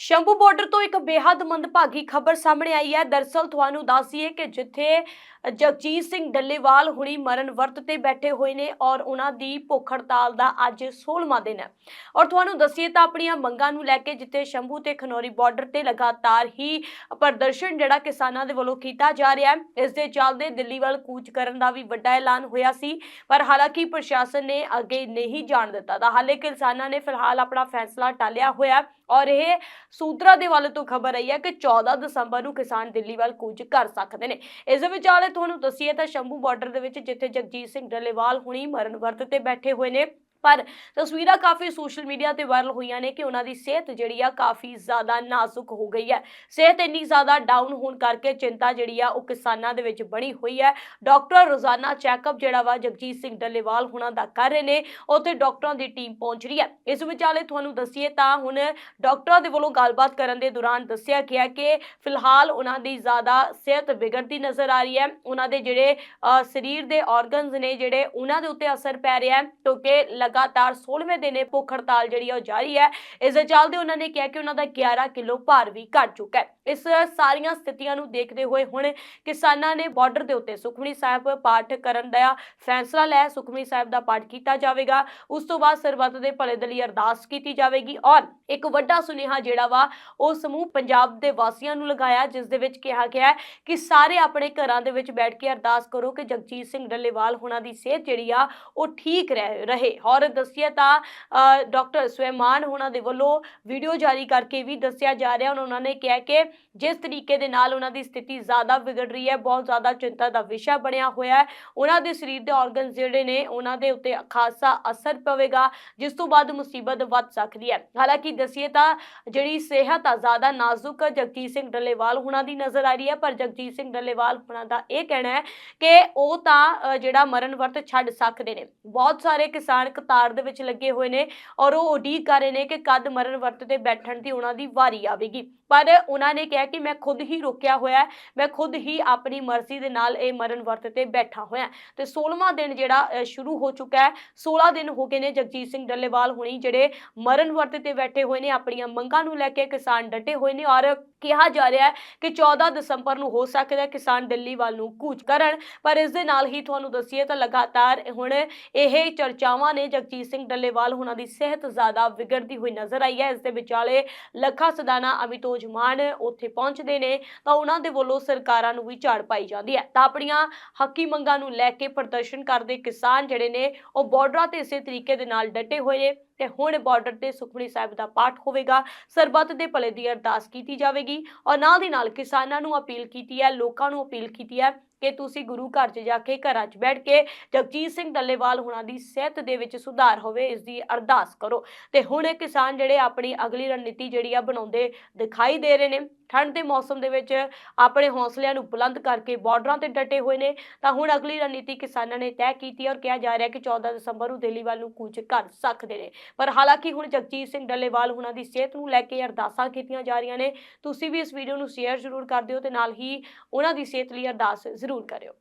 Shambhu border ਤੋਂ ਇੱਕ ਬੇਹੱਦ ਮੰਦਭਾਗੀ ਖਬਰ ਸਾਹਮਣੇ ਆਈ ਹੈ। ਦਰਸਲ ਤੁਹਾਨੂੰ ਦੱਸੀਏ ਕਿ ਜਿੱਥੇ ਜਗਜੀਤ ਸਿੰਘ ਡੱਲੇਵਾਲ ਹੁਣੀ ਮਰਨ ਵਰਤ ਤੇ ਬੈਠੇ ਹੋਏ ਨੇ ਔਰ ਉਹਨਾਂ ਦੀ ਭੁੱਖ ਹੜਤਾਲ ਦਾ ਅੱਜ 16ਵਾਂ ਦਿਨ ਹੈ। ਔਰ ਤੁਹਾਨੂੰ ਦੱਸੀਏ ਤਾਂ ਆਪਣੀਆਂ ਮੰਗਾਂ ਨੂੰ ਲੈ ਕੇ ਜਿੱਥੇ ਸ਼ੰਭੂ ਤੇ ਖਨੌਰੀ ਬਾਰਡਰ ਤੇ ਲਗਾਤਾਰ ਹੀ ਪ੍ਰਦਰਸ਼ਨ ਜਿਹੜਾ ਕਿਸਾਨਾਂ ਦੇ ਵੱਲੋਂ ਕੀਤਾ ਜਾ ਰਿਹਾ ਹੈ। ਇਸ ਦੇ ਚੱਲਦੇ ਦਿੱਲੀ ਵੱਲ ਕੂਚ ਕਰਨ ਦਾ ਵੀ ਵੱਡਾ ਐਲਾਨ ਹੋਇਆ ਸੀ, ਪਰ ਹਾਲਾਂਕਿ ਪ੍ਰਸ਼ਾਸਨ ਨੇ ਅੱਗੇ ਨਹੀਂ ਜਾਣ ਦਿੱਤਾ। ਤਾਂ ਹਾਲੇ ਕਿਸਾਨਾਂ ਨੇ ਫਿਲਹਾਲ ਆਪਣਾ ਫੈਸਲਾ ਟਾਲਿਆ ਹੋਇਆ। ਔਰ ਇਹ ਸੂਤਰਾਂ ਦੇ ਵੱਲ ਤੋਂ ਖਬਰ ਆਈ ਹੈ ਕਿ 14 ਦਸੰਬਰ ਨੂੰ ਕਿਸਾਨ ਦਿੱਲੀ ਵੱਲ ਕੂਚ ਕਰ ਸਕਦੇ ਨੇ। ਇਸ ਦੇ ਵਿਚਾਲੇ ਤੁਹਾਨੂੰ ਦੱਸੀਏ ਤਾਂ ਸ਼ੰਭੂ ਬਾਰਡਰ ਦੇ ਵਿੱਚ ਜਿੱਥੇ ਜਗਜੀਤ ਸਿੰਘ ਡੱਲੇਵਾਲ ਹੁਣੀ ਮਰਨ ਵਰਤ ਤੇ ਬੈਠੇ ਹੋਏ ਨੇ। ਪਰ ਤਸਵੀਰਾਂ ਕਾਫੀ ਸੋਸ਼ਲ ਮੀਡੀਆ ਤੇ ਵਾਇਰਲ ਹੋਈਆਂ ਨੇ ਕਿ ਉਹਨਾਂ ਦੀ ਸਿਹਤ ਜਿਹੜੀ ਆ ਕਾਫੀ ਜ਼ਿਆਦਾ ਨਾਜ਼ੁਕ ਹੋ ਗਈ ਹੈ। ਸਿਹਤ ਇੰਨੀ ਜ਼ਿਆਦਾ ਡਾਊਨ ਹੋਣ ਕਰਕੇ ਚਿੰਤਾ ਜਿਹੜੀ ਆ ਉਹ ਕਿਸਾਨਾਂ ਦੇ ਵਿੱਚ ਬਣੀ ਹੋਈ ਹੈ। ਡਾਕਟਰ ਰੋਜ਼ਾਨਾ ਚੈੱਕਅਪ ਜਿਹੜਾ ਵਾ ਜਗਜੀਤ ਸਿੰਘ ਡੱਲੇਵਾਲ ਹੁਣਾਂ ਦਾ ਕਰ ਰਹੇ ਨੇ। ਉੱਥੇ ਡਾਕਟਰਾਂ ਦੀ ਟੀਮ ਪਹੁੰਚ ਰਹੀ ਹੈ। ਇਸ ਵਿਚਾਲੇ ਤੁਹਾਨੂੰ ਦੱਸੀਏ ਤਾਂ ਹੁਣ ਡਾਕਟਰਾਂ ਦੇ ਵੱਲੋਂ ਗੱਲਬਾਤ ਕਰਨ ਦੇ ਦੌਰਾਨ ਦੱਸਿਆ ਗਿਆ ਕਿ ਫਿਲਹਾਲ ਉਹਨਾਂ ਦੀ ਜ਼ਿਆਦਾ ਸਿਹਤ ਵਿਗੜਦੀ ਨਜ਼ਰ ਆ ਰਹੀ ਹੈ। ਉਹਨਾਂ ਦੇ ਜਿਹੜੇ ਸਰੀਰ ਦੇ ਆਰਗਨਸ ਨੇ ਜਿਹੜੇ, ਉਹਨਾਂ ਦੇ ਉੱਤੇ ਅਸਰ ਪੈ ਰਿਹਾ ਹੈ। ਕਿਉਂਕਿ ਲਗਾਤਾਰ 16ਵੇਂ ਦਿਨ ਭੁੱਖ ਹੜਤਾਲ ਜਿਹੜੀ ਆ ਉਹ ਜਾਰੀ ਹੈ। ਇਸ ਦੇ ਚੱਲਦੇ ਉਹਨਾਂ ਨੇ ਕਿਹਾ ਕਿ ਉਹਨਾਂ ਦਾ 11 ਕਿਲੋ ਭਾਰ ਵੀ ਘਟ ਚੁੱਕਾ ਹੈ। ਇਸ ਸਾਰੀਆਂ ਸਥਿਤੀਆਂ ਨੂੰ ਦੇਖਦੇ ਹੋਏ ਹੁਣ ਕਿਸਾਨਾਂ ਨੇ ਬਾਰਡਰ ਦੇ ਉੱਤੇ ਸੁਖਮਨੀ ਸਾਹਿਬ ਪਾਠ ਕਰਨ ਦਾ ਫੈਸਲਾ ਲਿਆ। ਸੁਖਮਨੀ ਸਾਹਿਬ ਦਾ ਪਾਠ ਕੀਤਾ ਜਾਵੇਗਾ। ਉਸ ਤੋਂ ਬਾਅਦ ਸਰਬੱਤ ਦੇ ਭਲੇ ਦੇ ਲਈ ਅਰਦਾਸ ਕੀਤੀ ਜਾਵੇਗੀ ਔਰ ਇੱਕ ਵੱਡਾ ਸੁਨੇਹਾ ਜਿਹੜਾ ਵਾ ਉਹ ਸਮੂਹ ਪੰਜਾਬ ਦੇ ਵਾਸੀਆਂ ਨੂੰ ਲਗਾਇਆ ਜਿਸ ਦੇ ਵਿੱਚ ਕਿਹਾ ਗਿਆ ਕਿ ਸਾਰੇ ਆਪਣੇ ਘਰਾਂ ਦੇ ਵਿੱਚ ਬੈਠ ਕੇ ਅਰਦਾਸ ਕਰੋ ਕਿ ਜਗਜੀਤ ਸਿੰਘ ਡੱਲੇਵਾਲ ਹੋਣਾ ਦੀ ਸਿਹਤ ਜਿਹੜੀ ਆ ਉਹ ਠੀਕ ਰਹਿ ਰਹੇ। ਔਰ ਦੱਸਿਆ ਤਾਂ ਅ, ਡਾਕਟਰ ਸੁਲੇਮਾਨ ਹੁਣਾਂ ਦੇ ਵੱਲੋਂ ਵੀਡੀਓ ਜਾਰੀ ਕਰਕੇ ਵੀ ਦੱਸਿਆ ਜਾ ਰਿਹਾ। ਉਹਨਾਂ ਉਹਨਾਂ ਨੇ ਕਿਹਾ ਕਿ ਜਿਸ ਤਰੀਕੇ ਦੇ ਨਾਲ ਉਹਨਾਂ ਦੀ ਸਥਿਤੀ ਜ਼ਿਆਦਾ ਵਿਗੜ ਰਹੀ ਹੈ, ਬਹੁਤ ਜ਼ਿਆਦਾ ਚਿੰਤਾ ਦਾ ਵਿਸ਼ਾ ਬਣਿਆ ਹੋਇਆ ਹੈ। ਉਹਨਾਂ ਦੇ ਸਰੀਰ ਦੇ ਆਰਗਨਸ ਜਿਹੜੇ ਨੇ, ਉਹਨਾਂ ਦੇ ਉੱਤੇ ਖਾਸਾ ਅਸਰ ਪਵੇਗਾ, ਜਿਸ ਤੋਂ ਬਾਅਦ ਮੁਸੀਬਤ ਵੱਧ ਸਕਦੀ ਹੈ। ਹਾਲਾਂਕਿ ਦਸੀਏ ਤਾਂ ਜਿਹੜੀ ਸਿਹਤ ਆ, ਜ਼ਿਆਦਾ ਨਾਜ਼ੁਕ ਜਗਜੀਤ ਸਿੰਘ ਡੱਲੇਵਾਲ ਹੁਣਾਂ ਦੀ ਨਜ਼ਰ ਆ ਰਹੀ ਹੈ, ਪਰ ਜਗਜੀਤ ਸਿੰਘ ਡੱਲੇਵਾਲ ਹੁਣਾਂ ਦਾ ਇਹ ਕਹਿਣਾ ਹੈ ਕਿ ਉਹ ਤਾਂ ਜਿਹੜਾ ਮਰਨ ਵਰਤ ਛੱਡ ਸਕਦੇ ਨੇ। ਬਹੁਤ ਸਾਰੇ ਕਿਸਾਨ ਕਤਾਰ ਦੇ ਵਿੱਚ ਲੱਗੇ ਹੋਏ ਨੇ ਔਰ ਉਹ ਉਡੀਕ ਕਰ ਰਹੇ ਨੇ ਕਿ ਕਦ ਮਰਨ ਵਰਤ ਤੇ ਬੈਠਣ ਦੀ ਉਹਨਾਂ ਦੀ ਵਾਰੀ ਆਵੇਗੀ। ਪਰ ਉਹਨਾਂ ਨੇ ਕਿਹਾ ਕਿ ਮੈਂ ਖੁਦ ਹੀ ਰੋਕਿਆ ਹੋਇਆ ਮੈਂ ਖੁਦ ਹੀ ਆਪਣੀ ਮਰਜ਼ੀ ਦੇ ਨਾਲ ਇਹ ਮਰਨ ਵਰਤ ਤੇ ਬੈਠਾ ਹੋਇਆ ਤੇ 16ਵਾਂ ਦਿਨ ਜਿਹੜਾ ਸ਼ੁਰੂ ਹੋ ਚੁੱਕਾ ਹੈ 16 ਦਿਨ ਹੋ ਗਏ ਨੇ ਜਗਜੀਤ ਸਿੰਘ ਡੱਲੇਵਾਲ ਹੁਣੀ ਜਿਹੜੇ ਮਰਨ ਵਰਤ ਤੇ ਬੈਠੇ ਹੋਏ ਨੇ, ਆਪਣੀਆਂ ਮੰਗਾਂ ਨੂੰ ਲੈ ਕੇ ਕਿਸਾਨ ਡਟੇ ਹੋਏ ਨੇ ਔਰ ਕਿਹਾ ਜਾ ਰਿਹਾ ਹੈ ਕਿ 14 ਦਸੰਬਰ ਨੂੰ ਹੋ ਸਕਦਾ ਹੈ ਕਿਸਾਨ ਦਿੱਲੀ ਵੱਲ ਨੂੰ ਕੂਚ ਕਰਨ, ਪਰ ਇਸ ਦੇ ਨਾਲ ਹੀ ਤੁਹਾਨੂੰ ਦੱਸੀਏ ਤਾਂ ਲਗਾਤਾਰ ਹੁਣ ਇਹ ਚਰਚਾਵਾਂ ਨੇ ਜਗਜੀਤ ਸਿੰਘ ਡੱਲੇਵਾਲ ਹੁਣਾਂ ਦੀ ਸਿਹਤ ਜ਼ਿਆਦਾ ਵਿਗੜਦੀ ਹੋਈ ਨਜ਼ਰ ਆਈ ਹੈ। ਇਸ ਦੇ ਵਿਚਾਲੇ ਲੱਖਾ ਸਦਾਨਾ, ਅਮਿਤੋਜ ਮਾਨ ਉੱਥੇ ਪਹੁੰਚਦੇ ਨੇ, ਤਾਂ ਉਹਨਾਂ ਦੇ ਵੱਲੋਂ ਸਰਕਾਰਾਂ ਨੂੰ ਵੀ ਝਾੜ ਪਾਈ ਜਾਂਦੀ ਹੈ। ਤਾਂ ਆਪਣੀਆਂ ਹੱਕੀ ਮੰਗਾਂ ਨੂੰ ਲੈ ਕੇ ਪ੍ਰਦਰਸ਼ਨ ਕਰਦੇ ਕਿਸਾਨ ਜਿਹੜੇ ਨੇ, ਉਹ ਬਾਰਡਰਾਂ ਤੇ ਇਸੇ ਤਰੀਕੇ ਦੇ ਨਾਲ ਡਟੇ ਹੋਏ ਨੇ ਤੇ ਹੁਣ ਬਾਰਡਰ ਤੇ ਸੁਖਮਨੀ ਸਾਹਿਬ ਦਾ ਪਾਠ ਹੋਵੇਗਾ। ਸਰਬੱਤ ਦੇ ਭਲੇ ਦੀ ਅਰਦਾਸ ਕੀਤੀ ਜਾਵੇਗੀ ਔਰ ਨਾਲ ਦੀ ਨਾਲ ਕਿਸਾਨਾਂ ਨੂੰ ਅਪੀਲ ਕੀਤੀ ਹੈ, ਲੋਕਾਂ ਨੂੰ ਅਪੀਲ ਕੀਤੀ ਹੈ ਕਿ ਤੁਸੀਂ ਗੁਰੂ ਘਰ 'ਚ ਜਾ ਕੇ, ਘਰਾਂ 'ਚ ਬੈਠ ਕੇ ਜਗਜੀਤ ਸਿੰਘ ਡੱਲੇਵਾਲ ਹੁਣਾਂ ਦੀ ਸਿਹਤ ਦੇ ਵਿੱਚ ਸੁਧਾਰ ਹੋਵੇ, ਇਸ ਦੀ ਅਰਦਾਸ ਕਰੋ। ਤੇ ਹੁਣ ਇਹ ਕਿਸਾਨ ਜਿਹੜੇ ਆਪਣੀ ਅਗਲੀ ਰਣਨੀਤੀ ਜਿਹੜੀ ਆ ਬਣਾਉਂਦੇ ਦਿਖਾਈ ਦੇ ਰਹੇ ਨੇ। ਠੰਡ ਦੇ ਮੌਸਮ ਦੇ ਵਿੱਚ ਆਪਣੇ ਹੌਸਲਿਆਂ ਨੂੰ ਬੁਲੰਦ ਕਰਕੇ ਬਾਰਡਰਾਂ ਤੇ ਡਟੇ ਹੋਏ ਨੇ। ਤਾਂ ਹੁਣ ਅਗਲੀ ਰਣਨੀਤੀ ਕਿਸਾਨਾਂ ਨੇ ਤੈਅ ਕੀਤੀ ਹੈ ਔਰ ਕਿਹਾ ਜਾ ਰਿਹਾ ਕਿ 14 ਦਸੰਬਰ ਨੂੰ ਦਿੱਲੀ ਵੱਲ ਨੂੰ ਕੂਚ ਕਰ ਸਕਦੇ ਨੇ। ਪਰ ਹਾਲਾਂਕਿ ਹੁਣ ਜਗਜੀਤ ਸਿੰਘ ਡੱਲੇਵਾਲ ਉਹਨਾਂ ਦੀ ਸਿਹਤ ਨੂੰ ਲੈ ਕੇ ਅਰਦਾਸਾਂ ਕੀਤੀਆਂ ਜਾ ਰਹੀਆਂ ਨੇ। ਤੁਸੀਂ ਵੀ ਇਸ ਵੀਡੀਓ ਨੂੰ ਸ਼ੇਅਰ ਜ਼ਰੂਰ ਕਰ ਦਿਓ ਤੇ ਨਾਲ ਹੀ ਉਹਨਾਂ ਦੀ ਸਿਹਤ ਲਈ ਅਰਦਾਸ ਜ਼ਰੂਰ ਕਰਿਓ।